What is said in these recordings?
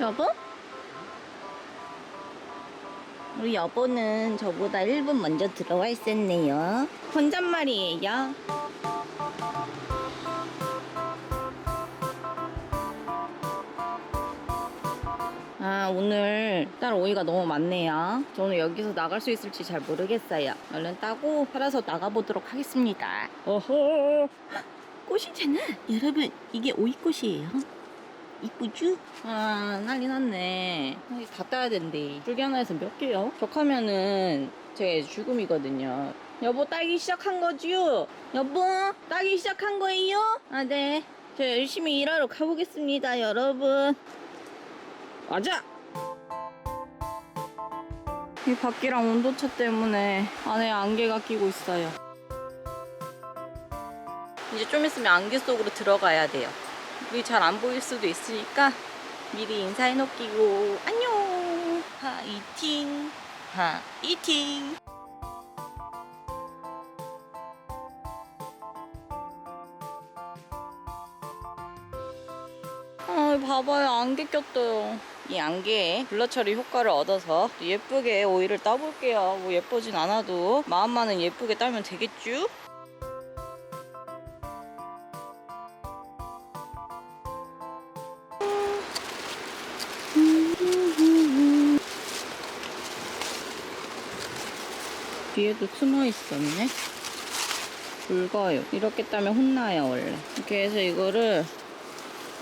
여보? 우리 여보는 저보다 1분 먼저 들어와 있었네요. 혼잣말이에요. 아, 오늘 딸 오이가 너무 많네요. 저는 여기서 나갈 수 있을지 잘 모르겠어요. 얼른 따고 팔아서 나가보도록 하겠습니다. 어허! 꽃이잖아. 여러분, 이게 오이꽃이에요. 이쁘죠? 아, 난리 났네. 다 따야 된대. 줄기 하나에서 몇 개요? 적하면은 제 죽음이거든요. 여보, 따기 시작한 거지요? 여보, 따기 시작한 거예요? 아, 네. 저 열심히 일하러 가보겠습니다, 여러분. 맞아! 이 밖이랑 온도차 때문에 안에 안개가 끼고 있어요. 이제 좀 있으면 안개 속으로 들어가야 돼요. 우리 잘안 보일 수도 있으니까 미리 인사해 놓기고. 안녕. 하 이팅. 하 이팅. 아 봐봐요. 안개 꼈어요. 이 안개에 블러 처리 효과를 얻어서 또 예쁘게 오이를 따볼게요. 뭐 예쁘진 않아도 마음만은 예쁘게 따면 되겠죠? 뒤에도 숨어 있었네. 붉어요. 이렇게 따면 혼나요, 원래. 이렇게 해서 이거를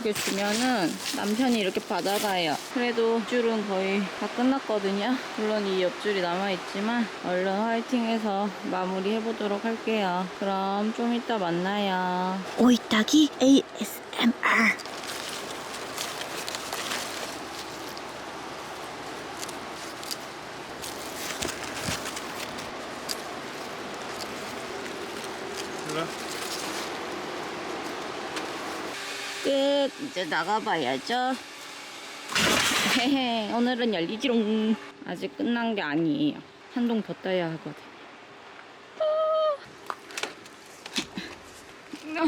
이렇게 주면은 남편이 이렇게 받아가요. 그래도 줄은 거의 다 끝났거든요. 물론 이 옆줄이 남아있지만 얼른 화이팅해서 마무리 해보도록 할게요. 그럼 좀 이따 만나요. 오이따기 ASMR. 이제 나가봐야죠. 헤헤. 오늘은 열리지롱. 아직 끝난 게 아니에요. 한동 더 따야 하거든. 아,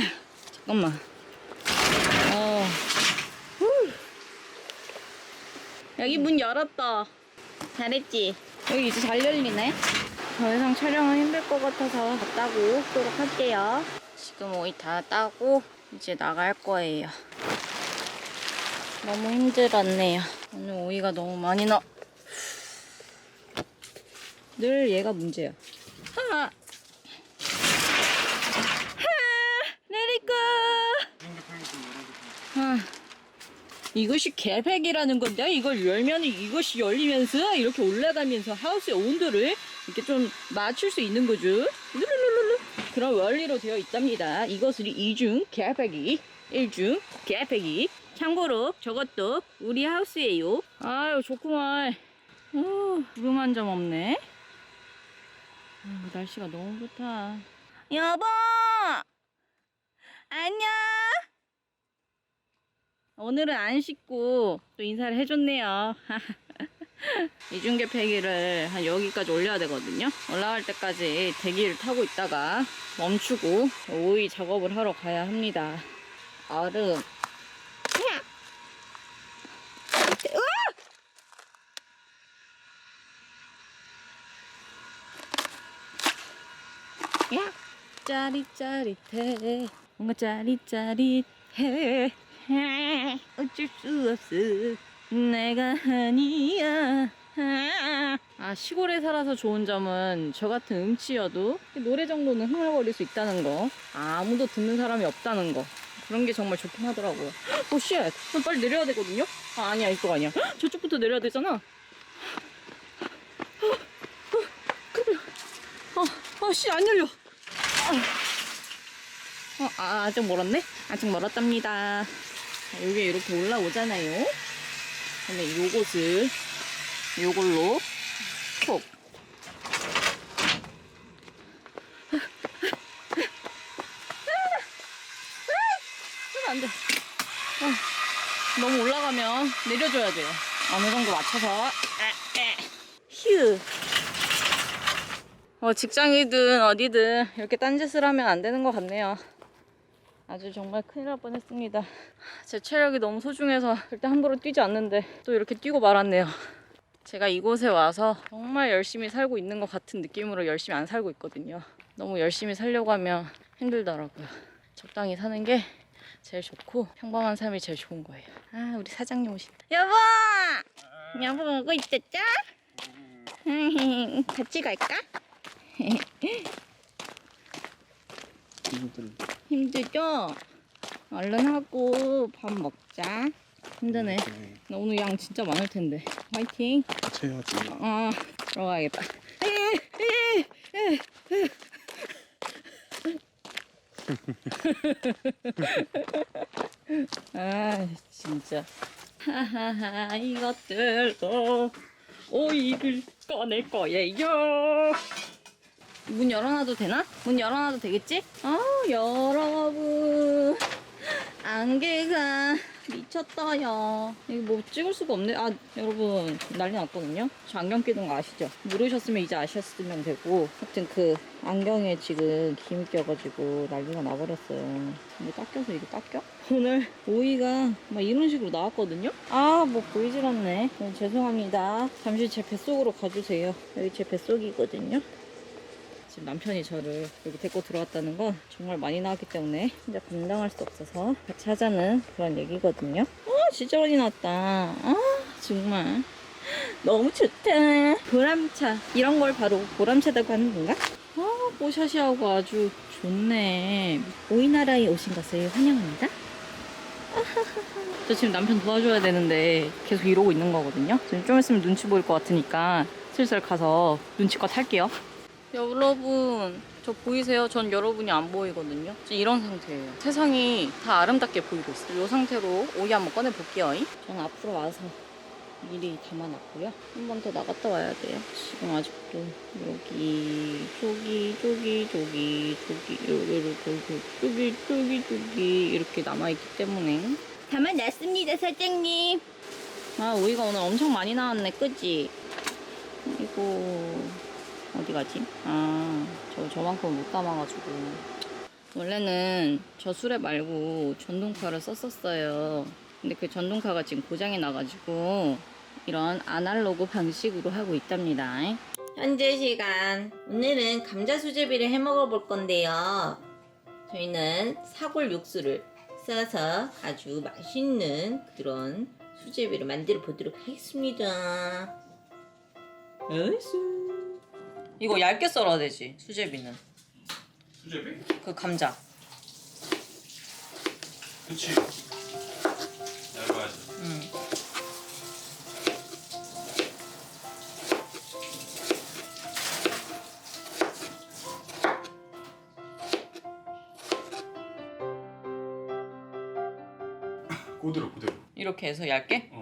잠깐만. 어. 후. 여기 문 열었다. 잘했지? 여기 이제 잘 열리네. 더 이상 촬영은 힘들 것 같아서 다 따고 오도록 할게요. 지금 오이 다 따고 이제 나갈 거예요. 너무 힘들었네요. 오늘 오이가 너무 많이 나. 늘 얘가 문제야. 하! 하! 레리고! 아, 이것이 개팩이라는 건데 이걸 열면 이것이 열리면서 이렇게 올라가면서 하우스의 온도를 이렇게 좀 맞출 수 있는 거죠. 룰루루루루. 그런 원리로 되어 있답니다. 이것을 이중 개팩이, 일중 개팩이. 참고로 저것도 우리 하우스예요. 아유 좋구만. 어, 구름 한 점 없네. 아, 날씨가 너무 좋다. 여보! 안녕! 오늘은 안 씻고 또 인사를 해줬네요. 이중계 폐기를 한 여기까지 올려야 되거든요. 올라갈 때까지 대기를 타고 있다가 멈추고 오이 작업을 하러 가야 합니다. 얼음. 야! 으아! 야! 짜릿짜릿해. 뭔가 짜릿짜릿해. 어쩔 수 없어. 내가 아니야. 아, 시골에 살아서 좋은 점은 저 같은 음치여도 노래 정도는 흥얼거릴 수 있다는 거. 아무도 듣는 사람이 없다는 거. 그런 게 정말 좋긴 하더라고요. 오, 쉣. 그럼 빨리 내려야 되거든요? 아, 아니야, 이쪽 아니야. 저쪽부터 내려야 되잖아. 어, 어, 씨, 안 열려. 어, 아, 아직 멀었네? 아직 멀었답니다. 자, 요게 이렇게 올라오잖아요. 그러면 요것을 요걸로 콕. 하면 안 돼. 아, 너무 올라가면 내려줘야 돼요. 어느 정도 맞춰서. 휴. 어, 직장이든 어디든 이렇게 딴짓을 하면 안 되는 것 같네요. 아주 정말 큰일 날 뻔했습니다. 제 체력이 너무 소중해서 절대 함부로 뛰지 않는데 또 이렇게 뛰고 말았네요. 제가 이곳에 와서 정말 열심히 살고 있는 것 같은 느낌으로 열심히 안 살고 있거든요. 너무 열심히 살려고 하면 힘들더라고요. 적당히 사는 게 제일 좋고 평범한 삶이 제일 좋은 거예요. 아 우리 사장님 오신다. 여보, 여보 오고 있었죠? 같이 갈까? 힘들죠? 얼른 하고 밥 먹자. 힘드네. 나 오늘 양 진짜 많을 텐데. 화이팅. 같이 해야지. 아, 들어가야겠다. 아, 진짜. 하하하, 이것들도 오이를 꺼낼 거예요. 문 열어놔도 되나? 문 열어놔도 되겠지? 아, 여러분. 안개가 미쳤다요. 이거 뭐 찍을 수가 없네. 아, 여러분. 난리 났거든요. 저 안경 끼는 거 아시죠? 모르셨으면 이제 아셨으면 되고. 하여튼 그 안경에 지금 김이 껴가지고 난리가 나버렸어요. 이게 닦여서 이게 닦여? 오늘 오이가 막 이런 식으로 나왔거든요? 아, 뭐 보이질 않네. 네, 죄송합니다. 잠시 제 뱃속으로 가주세요. 여기 제 뱃속이거든요. 지금 남편이 저를 여기 데리고 들어왔다는 건 정말 많이 나왔기 때문에 진짜 감당할 수 없어서 같이 하자는 그런 얘기거든요. 아 진짜 많이 나왔다. 아 정말 너무 좋다. 보람차 이런 걸 바로 보람차다고 하는 건가? 아 뽀샤시하고 아주 좋네. 오이나라에 오신 것을 환영합니다. 저 지금 남편 도와줘야 되는데 계속 이러고 있는 거거든요. 지금 좀 있으면 눈치 보일 것 같으니까 슬슬 가서 눈치껏 할게요. 여러분, 저 보이세요? 전 여러분이 안 보이거든요. 지금 이런 상태예요. 세상이 다 아름답게 보이고 있어요. 이 상태로 오이 한번 꺼내 볼게요. 저는 앞으로 와서 미리 담아놨고요. 한 번 더 나갔다 와야 돼요. 지금 아직도 여기, 저기, 저기, 저기, 저기, 여기로, 저기, 저기, 저기, 저기 이렇게 남아있기 때문에 담아놨습니다, 사장님. 아, 오이가 오늘 엄청 많이 나왔네, 그지? 이거 어디 가지? 아, 저 저만큼 못 담아가지고. 원래는 저 수레 말고 전동카를 썼었어요. 근데 그 전동카가 지금 고장이 나가지고 이런 아날로그 방식으로 하고 있답니다. 현재 시간. 오늘은 감자 수제비를 해 먹어 볼 건데요. 저희는 사골 육수를 써서 아주 맛있는 그런 수제비를 만들어 보도록 하겠습니다. 나이스. 이거 얇게 썰어야 되지 수제비는 수제비? 그 감자 그치. 얇아야지. 응. 그대로 그대로. 이렇게 해서 얇게 어.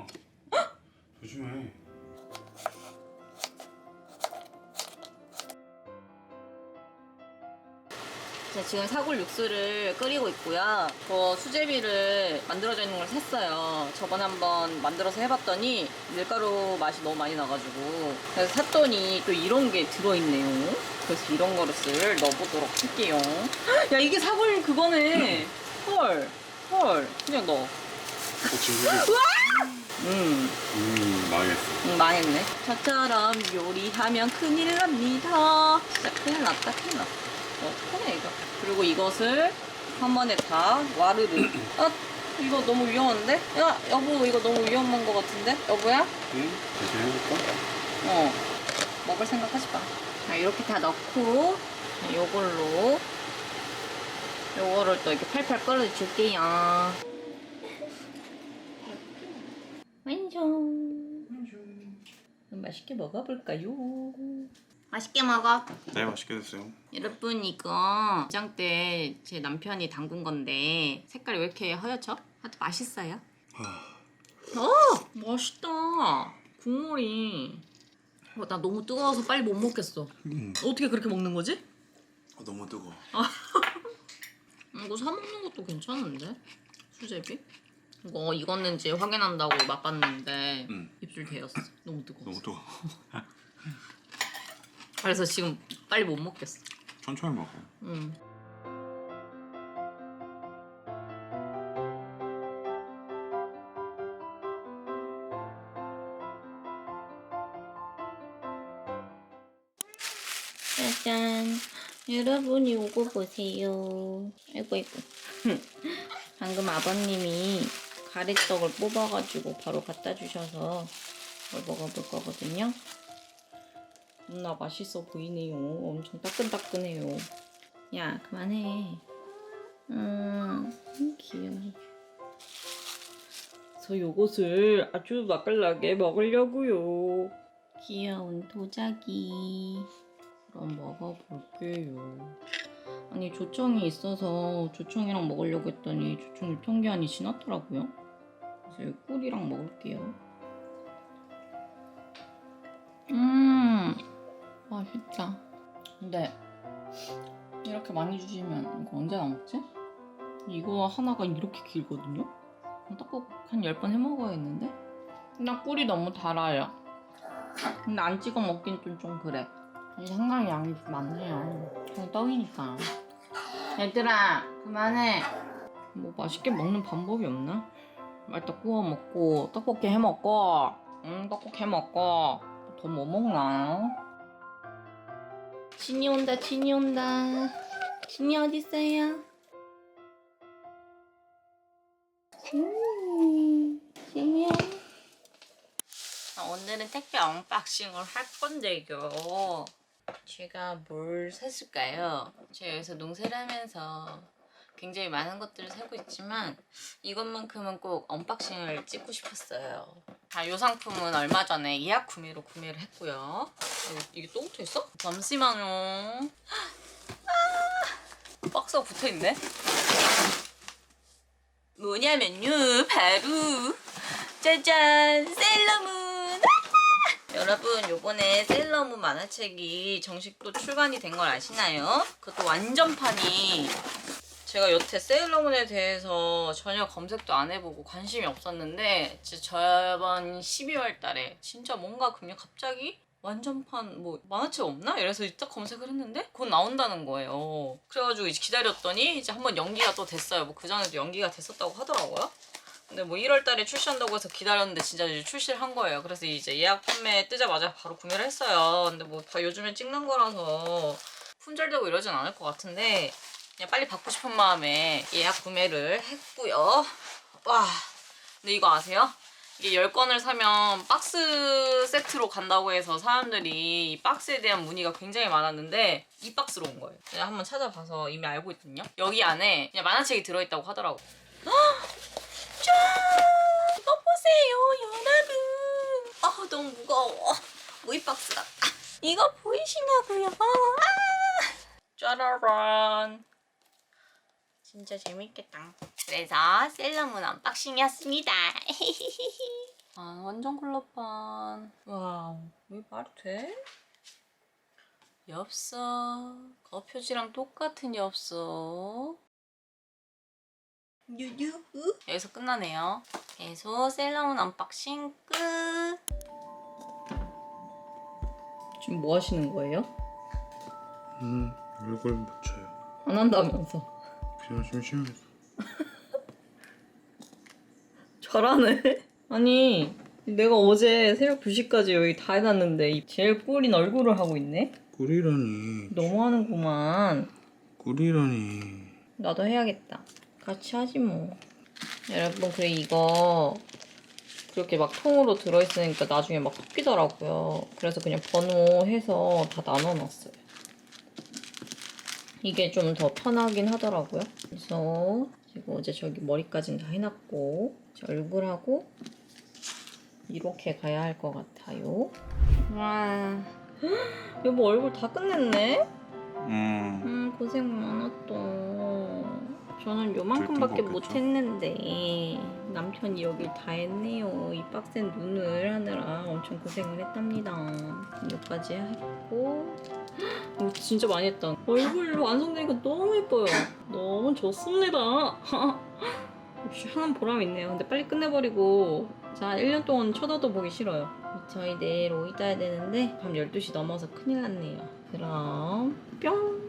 자, 지금 사골 육수를 끓이고 있고요 저 수제비를 만들어져 있는 걸 샀어요 저번에 한번 만들어서 해봤더니 밀가루 맛이 너무 많이 나가지고 그래서 샀더니 또 이런 게 들어있네요 그래서 이런 거를 넣어보도록 할게요 야 이게 사골 그거네 헐 헐 그냥 넣어. 그치. 음음 망했어. 응, 망했네. 저처럼 요리하면 큰일 납니다. 진짜 큰일 났다, 큰일 났다. 어떡하냐, 이거. 그리고 이것을 한 번에 다 와르르. 아, 이거 너무 위험한데? 야, 여보, 이거 너무 위험한 것 같은데? 여보야? 응? 다시 해볼까? 어. 먹을 생각 하지 마. 자, 이렇게 다 넣고, 자, 요걸로, 요거를 또 이렇게 팔팔 끓여줄게요. 완성. 그럼 맛있게 먹어볼까요? 맛있게 먹어. 네 맛있게 됐어요. 여러분 이거 장때 제 남편이 담근 건데 색깔이 왜 이렇게 허옇죠? 하여튼 맛있어요. 어 맛있다. 국물이 어, 나 너무 뜨거워서 빨리 못 먹겠어. 음. 어떻게 그렇게 먹는 거지? 아, 너무 뜨거. 이거 사 먹는 것도 괜찮은데 수제비? 이거 익었는지 확인한다고 맛봤는데 음. 입술 데였어. 너무 뜨거워. 너무 뜨거. 그래서 지금 빨리 못 먹겠어. 천천히 먹어. 음. 짜잔. 여러분이 오고 보세요. 아이고, 아이고. 방금 아버님이 가래떡을 뽑아가지고 바로 갖다 주셔서 먹어볼 거거든요. 누나 맛있어 보이네요. 엄청 따끈따끈해요. 야, 그만해. 음, 귀여워. 저 요것을 아주 맛깔나게 먹으려고요. 귀여운 도자기. 그럼 먹어볼게요. 아니 조청이 있어서 조청이랑 먹으려고 했더니 조청 유통기한이 지났더라고요. 그래서 이 꿀이랑 먹을게요. 음, 맛있다. 근데 이렇게 많이 주시면 이거 언제 나 먹지? 이거 하나가 이렇게 길거든요? 떡국 한 10번 해먹어야겠는데? 그냥 꿀이 너무 달아요. 근데 안 찍어 먹긴 좀, 좀 그래. 상당히 양이 좀 많네요. 그냥 떡이니까. 얘들아, 그만해. 뭐 맛있게 먹는 방법이 없나? 말떡 구워 먹고, 떡볶이 해 먹고, 응, 떡볶이 해 먹고, 더 뭐 먹나? 진이 온다, 진이 온다. 진이 어딨어요? 음, 진이야. 오늘은 택배 언박싱을 할 건데요. 제가 뭘 샀을까요? 제가 여기서 농사를 하면서 굉장히 많은 것들을 사고 있지만 이것만큼은 꼭 언박싱을 찍고 싶었어요. 자, 이 상품은 얼마 전에 예약 구매로 구매를 했고요. 이거, 이게 또 붙어 있어? 잠시만요. 아, 박스가 붙어 있네. 뭐냐면요, 바로 짜잔 셀러문. 여러분 요번에 셀러문 만화책이 정식 또 출간이 된 걸 아시나요? 그것도 완전판이 제가 여태 세일러문에 대해서 전혀 검색도 안 해보고 관심이 없었는데 진짜 저번 12월 달에 진짜 뭔가 그냥 갑자기 완전판 뭐 만화책 없나? 이래서 딱 검색을 했는데 곧 나온다는 거예요. 그래가지고 이제 기다렸더니 이제 한번 연기가 또 됐어요. 뭐 그전에도 연기가 됐었다고 하더라고요. 근데 뭐 1월 달에 출시한다고 해서 기다렸는데 진짜 이제 출시를 한 거예요. 그래서 이제 예약 판매 뜨자마자 바로 구매를 했어요. 근데 뭐 다 요즘에 찍는 거라서 품절되고 이러진 않을 것 같은데 그냥 빨리 받고 싶은 마음에 예약 구매를 했고요. 와, 근데 이거 아세요? 이게 10건을 사면 박스 세트로 간다고 해서 사람들이 이 박스에 대한 문의가 굉장히 많았는데 이 박스로 온 거예요. 제가 한번 찾아봐서 이미 알고 있거든요. 여기 안에 그냥 만화책이 들어있다고 하더라고. 짠! 이거 보세요, 여러분. 아, 너무 무거워. 모이박스가. 이거 보이시냐고요? 아! 짜라란. 진짜 재밌겠다. 그래서 셀러문 언박싱이었습니다. 아, 완전 콜라판. 와우, 이게 말이 돼? 엽서. 거표지랑 똑같은 엽서. 유유. 여기서 끝나네요. 계속 셀러문 언박싱 끝. 지금 뭐 하시는 거예요? 음 얼굴 묻혀요. 안 한다면서. 그냥 심심해서. 잘하네. 아니, 내가 어제 새벽 2시까지 여기 다 해놨는데 이 제일 꿀인 얼굴을 하고 있네? 꿀이라니. 너무하는구만. 꿀이라니. 나도 해야겠다. 같이 하지 뭐. 여러분, 그래 이거 그렇게 막 통으로 들어있으니까 나중에 막 섞이더라고요. 그래서 그냥 번호해서 다 나눠놨어요. 이게 좀 더 편하긴 하더라고요. 그래서 지금 어제 저기 머리까지는 다 해놨고 이제 얼굴하고 이렇게 가야 할 것 같아요. 와, 여보 얼굴 다 끝냈네? 음. 음 고생 많았다. 저는 요만큼밖에? 못했는데 남편이 여길 다 했네요. 이 빡센 눈을 하느라 엄청 고생을 했답니다. 여기까지 했고 오, 진짜 많이 했다. 얼굴 완성되니까 너무 예뻐요. 너무 좋습니다. 역시 하는 보람 있네요. 근데 빨리 끝내버리고 자 1년 동안 쳐다도 보기 싫어요. 저희 내일 오이 따야 되는데 밤 12시 넘어서 큰일 났네요. 그럼 뿅!